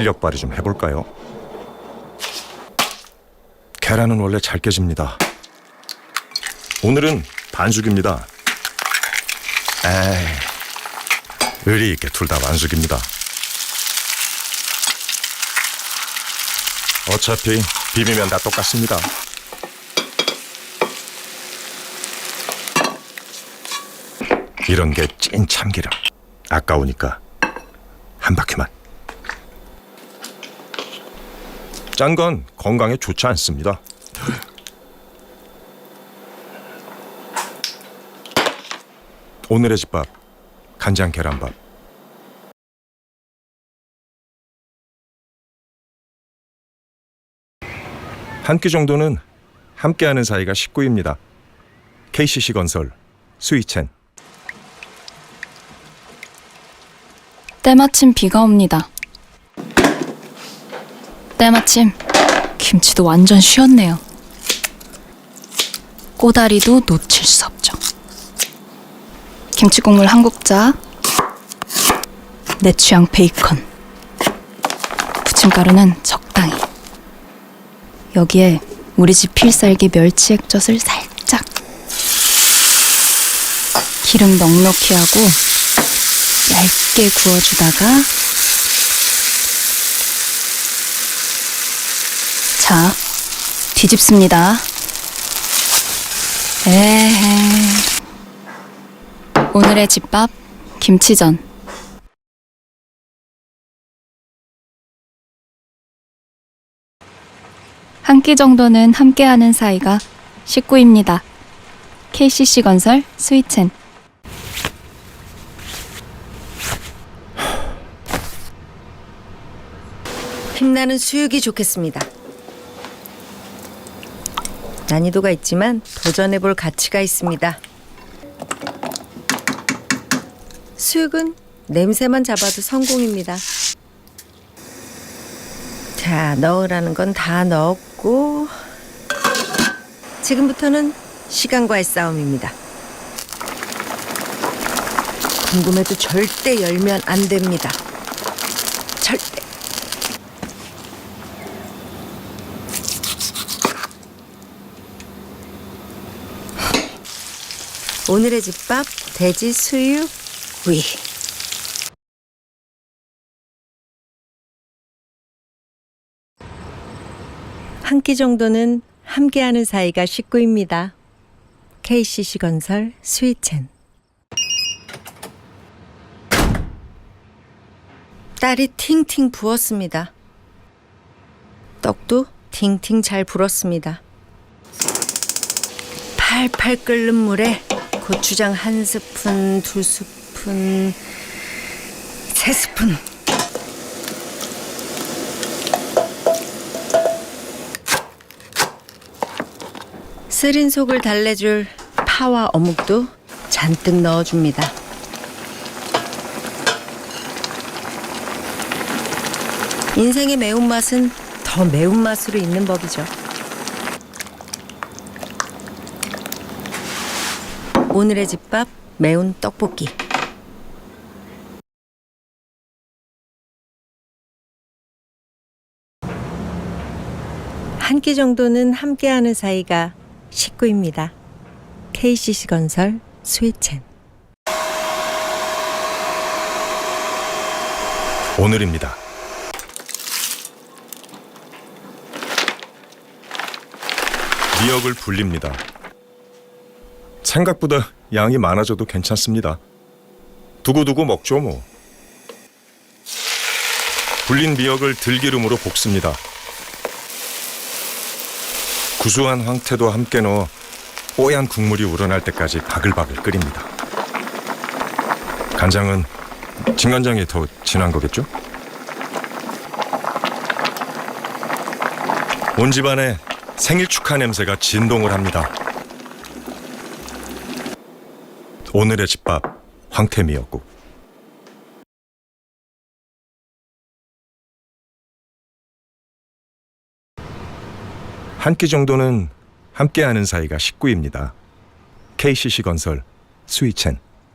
실력 발휘 좀 해볼까요? 계란은 원래 잘 깨집니다. 오늘은 반숙입니다. 에이, 의리 있게 둘 다 반숙입니다. 어차피 비비면 다 똑같습니다. 이런 게 찐 참기름. 아까우니까 한 바퀴만. 짠 건 건강에 좋지 않습니다. 오늘의 집밥 간장 계란밥. 한 끼 정도는 함께하는 사이가 식구입니다. KCC 건설 스위첸. 때마침 비가 옵니다. 때마침 김치도 완전 쉬었네요. 꼬다리도 놓칠 수 없죠. 김치 국물 한 국자, 내 취향 베이컨, 부침가루는 적당히. 여기에 우리 집 필살기 멸치 액젓을 살짝 기름 넉넉히 하고 얇게 구워주다가 자 뒤집습니다. 에헤 오늘의 집밥 김치전 한 끼 정도는 함께하는 사이가 식구입니다. KCC 건설 스위첸 힘나는 수육이 좋겠습니다. 난이도가 있지만 도전해볼 가치가 있습니다. 수육은 냄새만 잡아도 성공입니다. 자, 넣으라는 건 다 넣었고, 지금부터는 시간과의 싸움입니다. 궁금해도 절대 열면 안 됩니다. 절대. 오늘의 집밥 돼지 수육 구이. 한 끼 정도는 함께하는 사이가 식구입니다. KCC 건설 스위첸. 딸이 팅팅 부었습니다. 떡도 팅팅 잘 불었습니다. 팔팔 끓는 물에 고추장 한 스푼, 두 스푼, 세 스푼. 쓰린 속을 달래줄 파와 어묵도 잔뜩 넣어줍니다. 인생의 매운맛은 더 매운맛으로 있는 법이죠. 오늘의 집밥 매운 떡볶이. 한 끼 정도는 함께하는 사이가 식구입니다. KCC 건설 스위첸. 오늘입니다. 미역을 불립니다. 생각보다 양이 많아져도 괜찮습니다. 두고두고 먹죠 뭐. 불린 미역을 들기름으로 볶습니다. 구수한 황태도 함께 넣어 뽀얀 국물이 우러날 때까지 바글바글 끓입니다. 간장은 진간장이 더 진한 거겠죠? 온 집안에 생일 축하 냄새가 진동을 합니다. 오늘의 집밥 황태미역국. 한 끼 정도는 함께하는 사이가 식구입니다. KCC 건설 스위첸.